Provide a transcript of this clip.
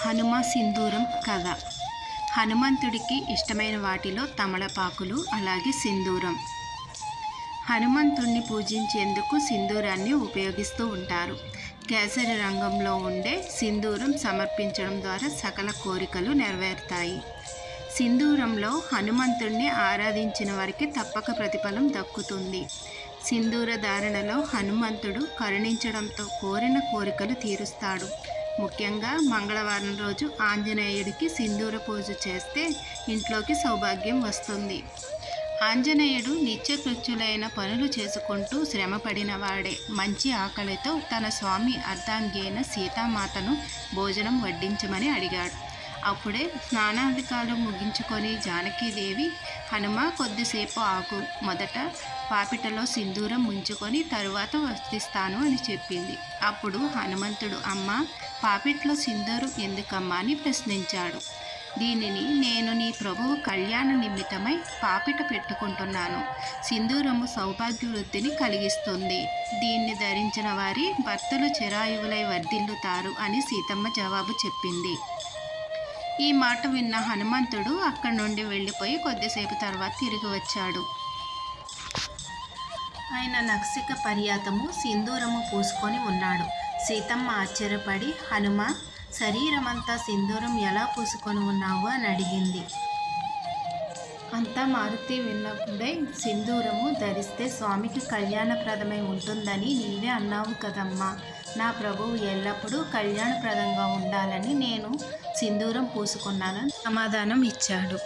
హనుమ సింధూరం కథ. హనుమంతుడికి ఇష్టమైన వాటిలో తమలపాకులు అలాగే సింధూరం. హనుమంతుణ్ణి పూజించేందుకు సింధూరాన్ని ఉపయోగిస్తూ ఉంటారు. కేసరి రంగంలో ఉండే సింధూరం సమర్పించడం ద్వారా సకల కోరికలు నెరవేరుతాయి. సింధూరంలో హనుమంతుణ్ణి ఆరాధించిన వారికి తప్పక ప్రతిఫలం దక్కుతుంది. సింధూర ధారణలో హనుమంతుడు కరుణించడంతో కోరిన కోరికలు తీరుస్తాడు. ముఖ్యంగా మంగళవారం రోజు ఆంజనేయుడికి సింధూర పూజ చేస్తే ఇంట్లోకి సౌభాగ్యం వస్తుంది. ఆంజనేయుడు నిత్యకృత్యులైన పనులు చేసుకుంటూ శ్రమపడిన వాడే మంచి ఆకలితో తన స్వామి అర్ధాంగైన సీతామాతను భోజనం వడ్డించమని అడిగాడు. అప్పుడే స్నానాధికాలు ముగించుకొని జానకీదేవి హనుమ కొద్దిసేపు ఆకు మొదట పాపిటలో సింధూరం ముంచుకొని తరువాత వర్తిస్తాను అని చెప్పింది. అప్పుడు హనుమంతుడు అమ్మ పాపిట్లో సింధూరు ఎందుకమ్మా అని ప్రశ్నించాడు. దీనిని నేను నీ ప్రభువు కళ్యాణ నిమిత్తమై పాపిట పెట్టుకుంటున్నాను. సింధూరము సౌభాగ్య వృద్ధిని కలిగిస్తుంది. దీన్ని ధరించిన వారి భర్తలు చిరాయువులై వర్ధిల్లుతారు అని సీతమ్మ జవాబు చెప్పింది. ఈ మాట విన్న హనుమంతుడు అక్కడి నుండి వెళ్ళిపోయి కొద్దిసేపు తర్వాత తిరిగి వచ్చాడు. ఆయన నక్సిక పర్యాతము సింధూరము పూసుకొని ఉన్నాడు. సీతమ్మ ఆశ్చర్యపడి హనుమ శరీరమంతా సింధూరం ఎలా పూసుకొని ఉన్నావు? అని అడిగింది. అంతా మారుతి విన్నప్పుడే సింధూరము ధరిస్తే స్వామికి కళ్యాణప్రదమై ఉంటుందని నీవే అన్నావు కదమ్మా. నా ప్రభువు ఎల్లప్పుడూ కళ్యాణప్రదంగా ఉండాలని నేను సింధూరం పూసుకున్నానని సమాధానం ఇచ్చాడు.